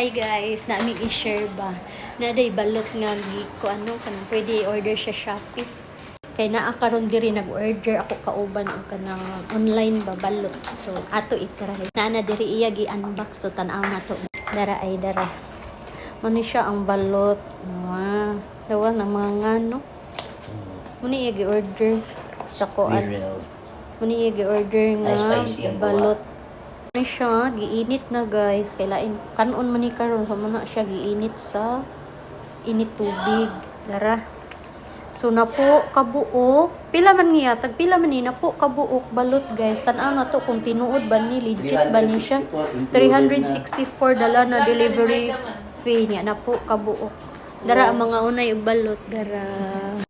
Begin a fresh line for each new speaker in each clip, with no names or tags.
Hi guys, namin i-share ba? Na day balot nga ko ano kanang pwede i-order sa Shopee. Kay naa karon diri nag-order ako kauban og kanang online ba balot. So ato i-try. Naa na diri iya gi unbox so tan-aw na to. Dara ay dara. Mano siya ang balot. Wow. Dawa na mga no. Muni iya gi order sa koan. Muni iya gi order nga balot. Ano siya, giinit na guys. Kailain, kanon man ni karon so na siya giinit sa init tubig. Dara. So na po kabuok. Pila man niya, tag pila man ni na po kabuok balot guys. Tan-aw na to kung tinuod ba ni legit ba ni siya. 364 dala na delivery fee niya na po kabuok. Dara ang mga unay balot dara.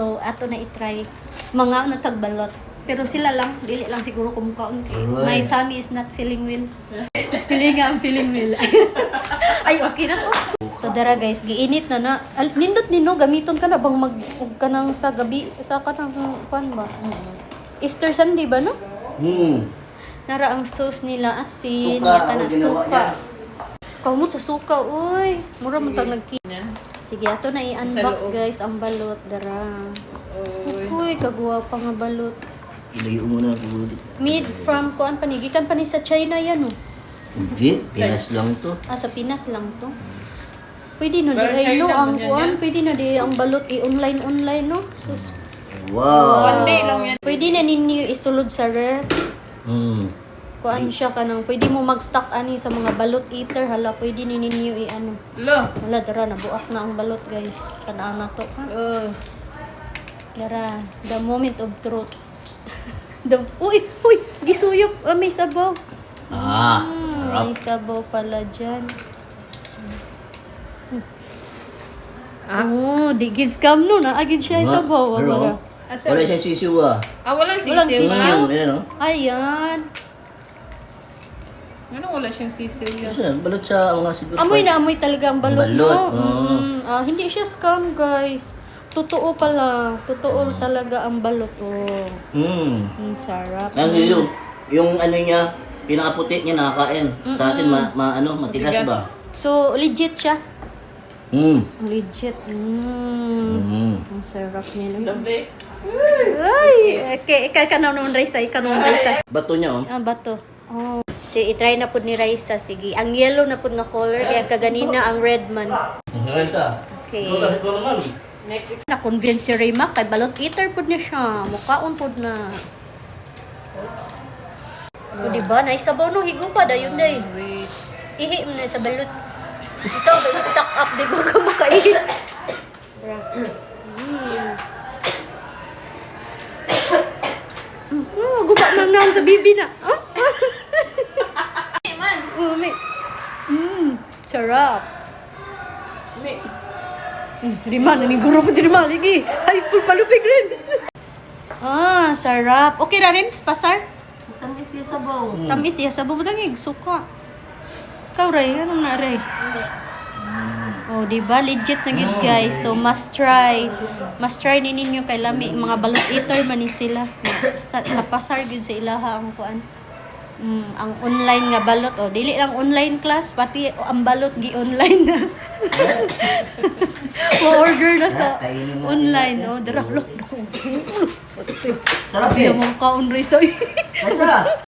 So ato na i-try. Mga una tag balot. Pero sila lang, dili lang siguro kumukaon kay my tummy is not feeling well. Is feeling nga ang feeling well. Ay, okay na to. So dara guys, giinit na na. Al- nindot nino gamiton ka na bang mag ug ka nang sa gabi sa kanang kuan ba? Easter Sunday ba no?
Hmm.
Nara ang sauce nila asin,
Suka,
ya ka na suka.
niya.
Kaumot sa suka, uy. Mura man tag nagki. Sige, ato na i-unbox guys ang balot dara.
Uy.
Uy, kagwa pa nga balot.
Ilayo mo na ulit.
Made from kuan panigikan pa ni sa China yan oh.
Hindi, Pinas lang to.
Ah, sa Pinas lang to. Pwede no, di
Pero
ay no,
China
ang
yan,
kuan,
yan.
pwede na di ang balot i-online online no. Sus.
Wow.
One day lang yan.
Pwede na ninyo isulod sa ref.
Hmm.
Kuan siya kanang pwede mo mag-stock ani sa mga balot eater hala pwede ni ninyo i-ano.
Lo.
Wala dara nabuak na ang balot guys. Kanaan na to ha.
Uh,
Dara, the moment of truth. The, uy, uy, gisuyop. Ah, may sabaw.
Ah,
Hmm,
harap.
may sabaw pala dyan.
Ah.
Oh, di gid scam no na agid siya
Nga,
sabaw.
pero,
Wala.
Wala siyang sisiw ah.
ah, walang sisiw.
Walang sisiw.
Hmm, ayan oh.
Ayan.
Ano wala siyang sisiw yan?
Kasi balot sa mga siguro.
Amoy na amoy talaga ang balot,
Balot,
no?
oo.
Mm, ah, hindi siya scam, guys. Totoo pala. Totoo talaga ang balot. Oh.
Hmm.
Ang sarap.
Ano yung, yung ano niya, pinakaputi niya nakakain. Sa atin, ma, ma ano, matigas
Matigas.
ba?
So, legit siya.
Hmm.
Legit. Mm.
Hmm.
Ang sarap niya. no?
Labi.
Ay! Okay, ikaw ka na naman, Raisa. Ikaw naman, Raisa.
Bato niya oh.
Ah, bato. Oh. So, itry na po ni Raisa. Sige. Ang yellow na po nga color, kaya kaganina ang red man.
Ngayon ka.
Okay.
Ikaw naman.
Next.
Na-convince si Rayma, kay balot eater po niya siya. Mukhaon po na. O, diba? Naisabaw no, higo pa, dayon day.
Wait.
Ihi mo na sa balot. Ikaw, ba, stock up, di ba ka makaihi? Mm. Oh, guba na naman sa bibi na. Ah?
man.
Oh, may... Mm, sarap. Mm, Rima, naniguro po si Rima. Ligi. Ay, po palupig, Rims. Ah, sarap. Okay ra, Rims? Pasar?
Tamis siya sabaw.
Tamis iya sa bumutangig. Suka. Ikaw, Ray. Anong na, Ray? Oh, di ba? Legit na gid guys. So must try. Must try ni ninyo kay lami mga balot eater man ni sila. Kapasar gid sa ilaha ang kuan. Mm, ang online nga balot oh, dili lang online class pati ang balot gi online na. order na sa
Kainin mo.
online oh, dara lo.
Sarap eh.
mo kaon ray soy.
Kasa.